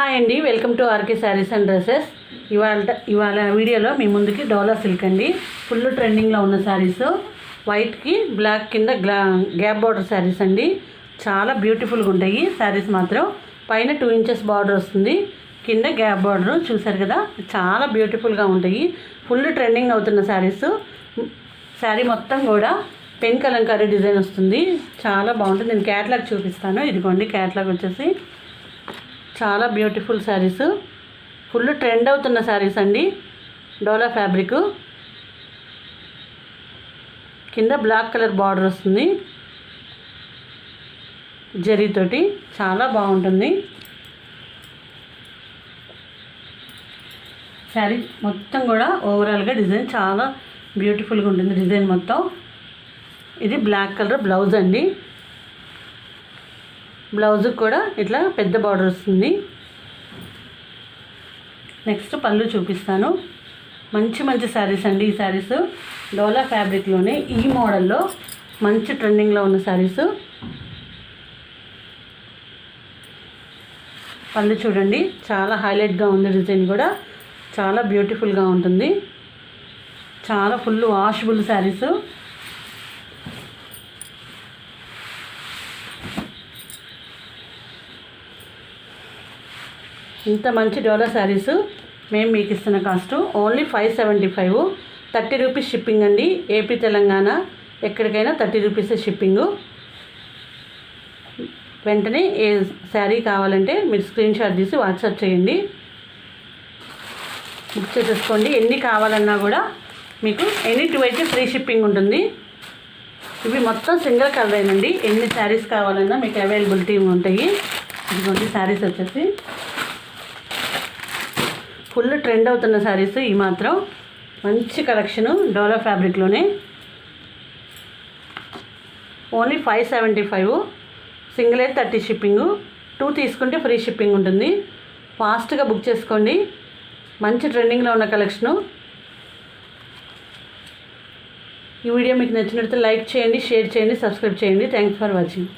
Hi అండి welcome to RK sarees and dresses. ఇవాళ ఇవాళ వీడియోలో మీ ముందుకి డోలా సిల్క్ అండి. ఫుల్ ట్రెండింగ్లో ఉన్న శారీస్. వైట్కి బ్లాక్ కింద గ్లా గ్యాప్ బార్డర్ శారీస్ అండి. చాలా బ్యూటిఫుల్గా ఉంటాయి శారీస్ మాత్రం. పైన టూ ఇంచెస్ బార్డర్ వస్తుంది. కింద గ్యాప్ బార్డర్ చూసారు కదా? చాలా బ్యూటిఫుల్గా ఉంటాయి. ఫుల్ ట్రెండింగ్ అవుతున్న శారీస్. శారీ మొత్తం కూడా పెన్ కలంకారీ డిజైన్ వస్తుంది. చాలా బాగుంటుంది. నేను క్యాట్లాగ్ చూపిస్తాను. ఇదిగోండి క్యాట్లాగ్ వచ్చేసి చాలా బ్యూటిఫుల్ శారీస్ ఫుల్ ట్రెండ్ అవుతున్న శారీస్ అండి. డోలా ఫ్యాబ్రిక్ కింద బ్లాక్ కలర్ బార్డర్ వస్తుంది. జరీతోటి చాలా బాగుంటుంది. శారీ మొత్తం కూడా ఓవరాల్గా డిజైన్ చాలా బ్యూటిఫుల్గా ఉంటుంది. డిజైన్ మొత్తం. ఇది బ్లాక్ కలర్ బ్లౌజ్ అండి. బ్లౌజ్కి కూడా ఇట్లా పెద్ద బార్డర్ వస్తుంది. నెక్స్ట్ పళ్ళు చూపిస్తాను. మంచి మంచి శారీస్ అండి ఈ శారీస్ డోలా ఫ్యాబ్రిక్లోనే ఈ మోడల్లో మంచి ట్రెండింగ్లో ఉన్న శారీస్ పళ్ళు చూడండి చాలా హైలైట్గా ఉంది డిజైన్ కూడా. చాలా బ్యూటిఫుల్గా ఉంటుంది. చాలా ఫుల్ వాషబుల్ శారీస్ ఇంత మంచి డోలా శారీస్ మేము మీకు ఇస్తున్న cost only five seventy five thirty rupees shipping అండి. ఏపీ తెలంగాణ ఎక్కడికైనా థర్టీ రూపీస్ షిప్పింగు వెంటనే ఏ శారీ కావాలంటే మీరు స్క్రీన్ షాట్ తీసి వాట్సాప్ చేయండి. బుక్ చేసేసుకోండి. ఎన్ని కావాలన్నా కూడా మీకు ఎనీ టూ అయితే ఫ్రీ షిప్పింగ్ ఉంటుంది. ఇవి మొత్తం సింగిల్ అయినండి. ఎన్ని శారీస్ కావాలన్నా మీకు అవైలబిలిటీ ఉంటాయి. ఇదిగోండి శారీస్ వచ్చేసి ఫుల్ ట్రెండ్ అవుతున్న శారీస్ ఈ మాత్రం. మంచి కలెక్షను డోలా ఫ్యాబ్రిక్లోనే. Only five seventy five. Single అయితే థర్టీ షిప్పింగు. టూ తీసుకుంటే ఫ్రీ షిప్పింగ్ ఉంటుంది. ఫాస్ట్గా బుక్ చేసుకోండి. మంచి ట్రెండింగ్లో ఉన్న కలెక్షను. ఈ వీడియో మీకు నచ్చినట్లయితే లైక్ చేయండి షేర్ చేయండి సబ్స్క్రైబ్ చేయండి. Thanks for watching.